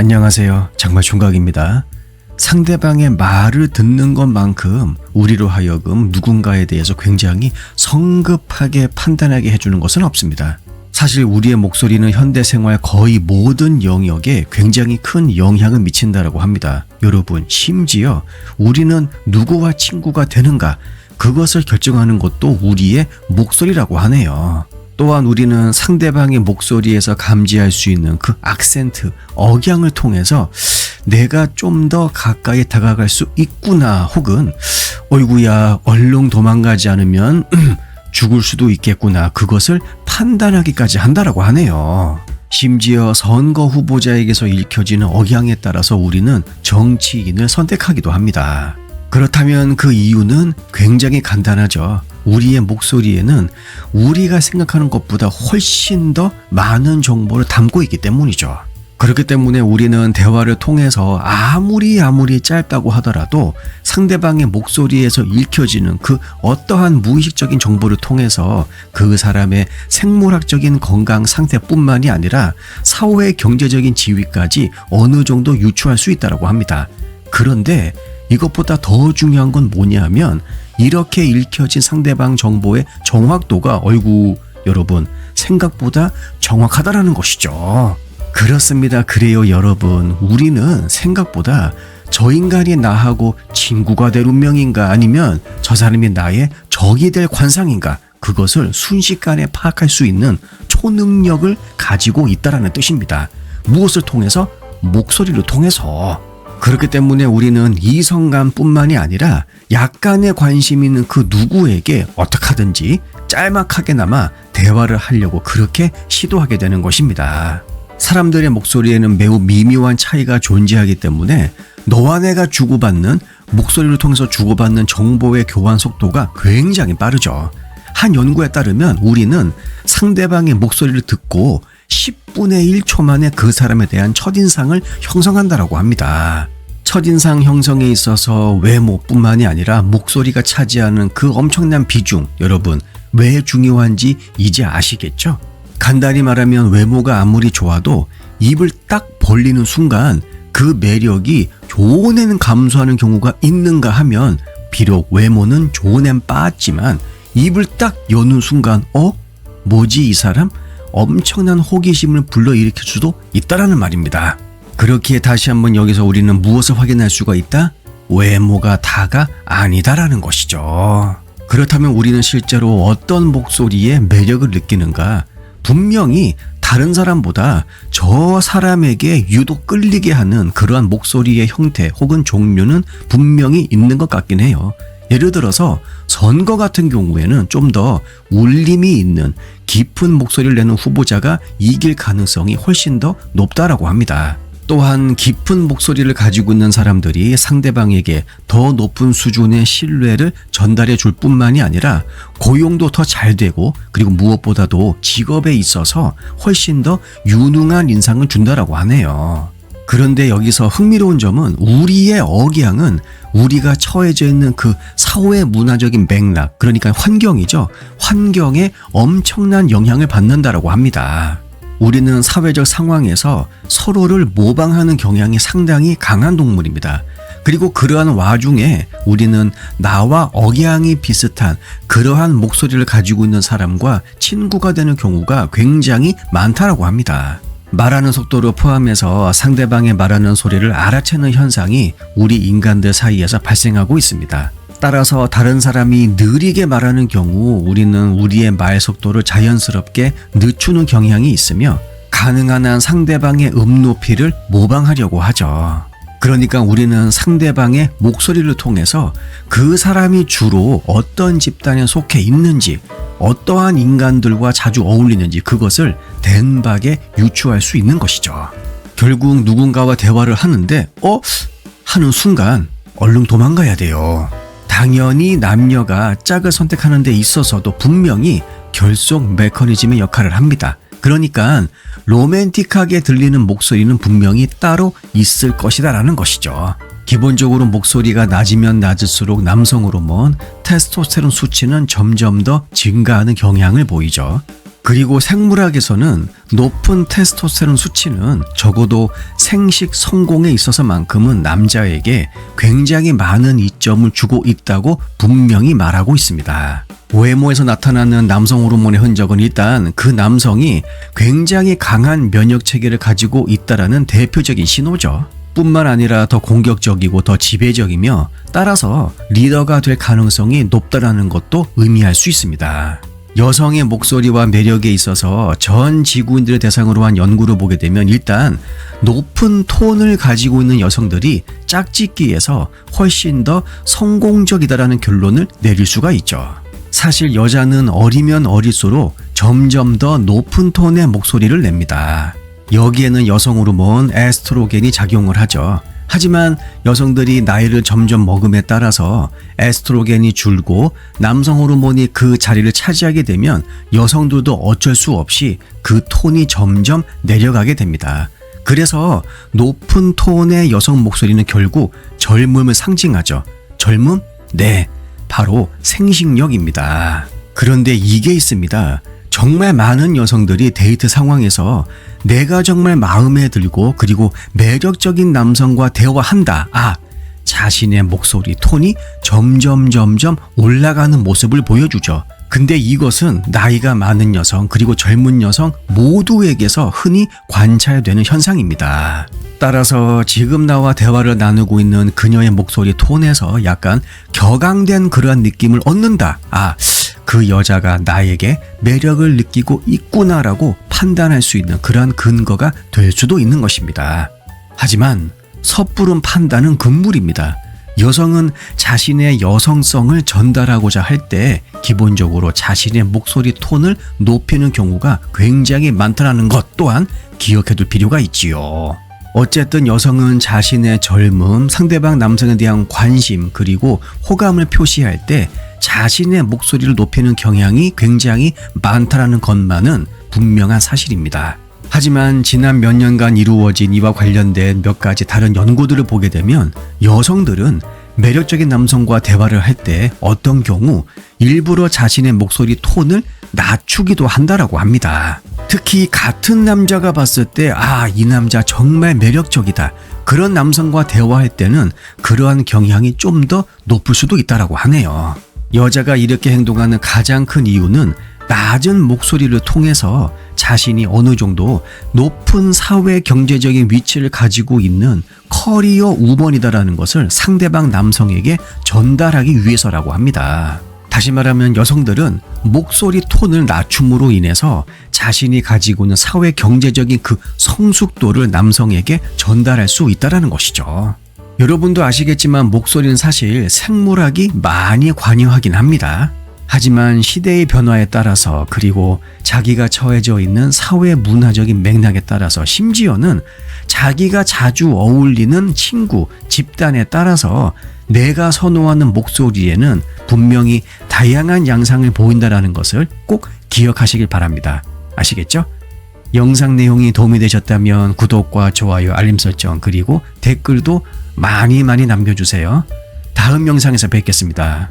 안녕하세요. 장말 총각입니다. 상대방의 말을 듣는 것만큼 우리로 하여금 누군가에 대해서 굉장히 성급하게 판단하게 해주는 것은 없습니다. 사실 우리의 목소리는 현대 생활 거의 모든 영역에 굉장히 큰 영향을 미친다라고 합니다. 여러분, 심지어 우리는 누구와 친구가 되는가 그것을 결정하는 것도 우리의 목소리라고 하네요. 또한 우리는 상대방의 목소리에서 감지할 수 있는 그 악센트, 억양을 통해서 내가 좀 더 가까이 다가갈 수 있구나 혹은 어이구야 얼른 도망가지 않으면 죽을 수도 있겠구나 그것을 판단하기까지 한다라고 하네요. 심지어 선거 후보자에게서 읽혀지는 억양에 따라서 우리는 정치인을 선택하기도 합니다. 그렇다면 그 이유는 굉장히 간단하죠. 우리의 목소리에는 우리가 생각하는 것보다 훨씬 더 많은 정보를 담고 있기 때문이죠. 그렇기 때문에 우리는 대화를 통해서 아무리 아무리 짧다고 하더라도 상대방의 목소리에서 읽혀지는 그 어떠한 무의식적인 정보를 통해서 그 사람의 생물학적인 건강 상태뿐만이 아니라 사회 경제적인 지위까지 어느 정도 유추할 수 있다고 합니다. 그런데 이것보다 더 중요한 건 뭐냐면 이렇게 읽혀진 상대방 정보의 정확도가 얼구 여러분 생각보다 정확하다라는 것이죠. 그렇습니다. 그래요, 여러분. 우리는 생각보다 저 인간이 나하고 친구가 될 운명인가 아니면 저 사람이 나의 적이 될 관상인가 그것을 순식간에 파악할 수 있는 초능력을 가지고 있다라는 뜻입니다. 무엇을 통해서? 목소리를 통해서. 그렇기 때문에 우리는 이성감뿐만이 아니라 약간의 관심 있는 그 누구에게 어떻게 하든지 짤막하게나마 대화를 하려고 그렇게 시도하게 되는 것입니다. 사람들의 목소리에는 매우 미묘한 차이가 존재하기 때문에 너와 내가 주고받는 목소리를 통해서 주고받는 정보의 교환 속도가 굉장히 빠르죠. 한 연구에 따르면 우리는 상대방의 목소리를 듣고 10분의 1초 만에 그 사람에 대한 첫인상을 형성한다라고 합니다. 첫인상 형성에 있어서 외모뿐만이 아니라 목소리가 차지하는 그 엄청난 비중, 여러분, 왜 중요한지 이제 아시겠죠? 간단히 말하면 외모가 아무리 좋아도 입을 딱 벌리는 순간 그 매력이 좋은 애는 감소하는 경우가 있는가 하면 비록 외모는 좋은 애는 빠았지만 입을 딱 여는 순간 어? 뭐지 이 사람? 엄청난 호기심을 불러일으킬 수도 있다라는 말입니다. 그렇기에 다시 한번 여기서 우리는 무엇을 확인할 수가 있다? 외모가 다가 아니다라는 것이죠. 그렇다면 우리는 실제로 어떤 목소리에 매력을 느끼는가? 분명히 다른 사람보다 저 사람에게 유독 끌리게 하는 그러한 목소리의 형태 혹은 종류는 분명히 있는 것 같긴 해요. 예를 들어서 선거 같은 경우에는 좀 더 울림이 있는 깊은 목소리를 내는 후보자가 이길 가능성이 훨씬 더 높다라고 합니다. 또한 깊은 목소리를 가지고 있는 사람들이 상대방에게 더 높은 수준의 신뢰를 전달해 줄 뿐만이 아니라 고용도 더 잘 되고 그리고 무엇보다도 직업에 있어서 훨씬 더 유능한 인상을 준다라고 하네요. 그런데 여기서 흥미로운 점은 우리의 억양은 우리가 처해져 있는 그 사회 문화적인 맥락, 그러니까 환경이죠. 환경에 엄청난 영향을 받는다라고 합니다. 우리는 사회적 상황에서 서로를 모방하는 경향이 상당히 강한 동물입니다. 그리고 그러한 와중에 우리는 나와 억양이 비슷한 그러한 목소리를 가지고 있는 사람과 친구가 되는 경우가 굉장히 많다라고 합니다. 말하는 속도를 포함해서 상대방의 말하는 소리를 알아채는 현상이 우리 인간들 사이에서 발생하고 있습니다. 따라서 다른 사람이 느리게 말하는 경우 우리는 우리의 말 속도를 자연스럽게 늦추는 경향이 있으며 가능한 한 상대방의 음 높이를 모방하려고 하죠. 그러니까 우리는 상대방의 목소리를 통해서 그 사람이 주로 어떤 집단에 속해 있는지, 어떠한 인간들과 자주 어울리는지 그것을 den박에 유추할 수 있는 것이죠. 결국 누군가와 대화를 하는데, 어? 하는 순간 얼른 도망가야 돼요. 당연히 남녀가 짝을 선택하는 데 있어서도 분명히 결속 메커니즘의 역할을 합니다. 그러니까 로맨틱하게 들리는 목소리는 분명히 따로 있을 것이다라는 것이죠. 기본적으로 목소리가 낮으면 낮을수록 남성 호르몬 테스토스테론 수치는 점점 더 증가하는 경향을 보이죠. 그리고 생물학에서는 높은 테스토스테론 수치는 적어도 생식 성공에 있어서만큼은 남자에게 굉장히 많은 이점을 주고 있다고 분명히 말하고 있습니다. 외모에서 나타나는 남성 호르몬의 흔적은 일단 그 남성이 굉장히 강한 면역 체계를 가지고 있다라는 대표적인 신호죠. 뿐만 아니라 더 공격적이고 더 지배적이며 따라서 리더가 될 가능성이 높다라는 것도 의미할 수 있습니다. 여성의 목소리와 매력에 있어서 전 지구인들을 대상으로 한 연구를 보게 되면 일단 높은 톤을 가지고 있는 여성들이 짝짓기에서 훨씬 더 성공적이다라는 결론을 내릴 수가 있죠. 사실 여자는 어리면 어릴수록 점점 더 높은 톤의 목소리를 냅니다. 여기에는 여성 호르몬 에스트로겐이 작용을 하죠. 하지만 여성들이 나이를 점점 먹음에 따라서 에스트로겐이 줄고 남성 호르몬이 그 자리를 차지하게 되면 여성들도 어쩔 수 없이 그 톤이 점점 내려가게 됩니다. 그래서 높은 톤의 여성 목소리는 결국 젊음을 상징하죠. 젊음? 네. 바로 생식력입니다. 그런데 이게 있습니다. 정말 많은 여성들이 데이트 상황에서 내가 정말 마음에 들고 그리고 매력적인 남성과 대화한다. 아, 자신의 목소리 톤이 점점 점점 올라가는 모습을 보여주죠. 근데 이것은 나이가 많은 여성 그리고 젊은 여성 모두에게서 흔히 관찰되는 현상입니다. 따라서 지금 나와 대화를 나누고 있는 그녀의 목소리 톤에서 약간 격앙된 그러한 느낌을 얻는다. 아, 그 여자가 나에게 매력을 느끼고 있구나라고 판단할 수 있는 그러한 근거가 될 수도 있는 것입니다. 하지만 섣부른 판단은 금물입니다. 여성은 자신의 여성성을 전달하고자 할 때 기본적으로 자신의 목소리 톤을 높이는 경우가 굉장히 많다는 것 또한 기억해둘 필요가 있지요. 어쨌든 여성은 자신의 젊음, 상대방 남성에 대한 관심, 그리고 호감을 표시할 때 자신의 목소리를 높이는 경향이 굉장히 많다라는 것만은 분명한 사실입니다. 하지만 지난 몇 년간 이루어진 이와 관련된 몇 가지 다른 연구들을 보게 되면 여성들은 매력적인 남성과 대화를 할 때 어떤 경우 일부러 자신의 목소리 톤을 낮추기도 한다라고 합니다. 특히 같은 남자가 봤을 때, 아, 이 남자 정말 매력적이다. 그런 남성과 대화할 때는 그러한 경향이 좀 더 높을 수도 있다라고 하네요. 여자가 이렇게 행동하는 가장 큰 이유는 낮은 목소리를 통해서 자신이 어느 정도 높은 사회 경제적인 위치를 가지고 있는 커리어 우먼이다라는 것을 상대방 남성에게 전달하기 위해서라고 합니다. 다시 말하면 여성들은 목소리 톤을 낮춤으로 인해서 자신이 가지고 있는 사회 경제적인 그 성숙도를 남성에게 전달할 수 있다라는 것이죠. 여러분도 아시겠지만 목소리는 사실 생물학이 많이 관여하긴 합니다. 하지만 시대의 변화에 따라서 그리고 자기가 처해져 있는 사회 문화적인 맥락에 따라서 심지어는 자기가 자주 어울리는 친구, 집단에 따라서 내가 선호하는 목소리에는 분명히 다양한 양상을 보인다라는 것을 꼭 기억하시길 바랍니다. 아시겠죠? 영상 내용이 도움이 되셨다면 구독과 좋아요, 알림 설정, 그리고 댓글도 많이 많이 남겨주세요. 다음 영상에서 뵙겠습니다.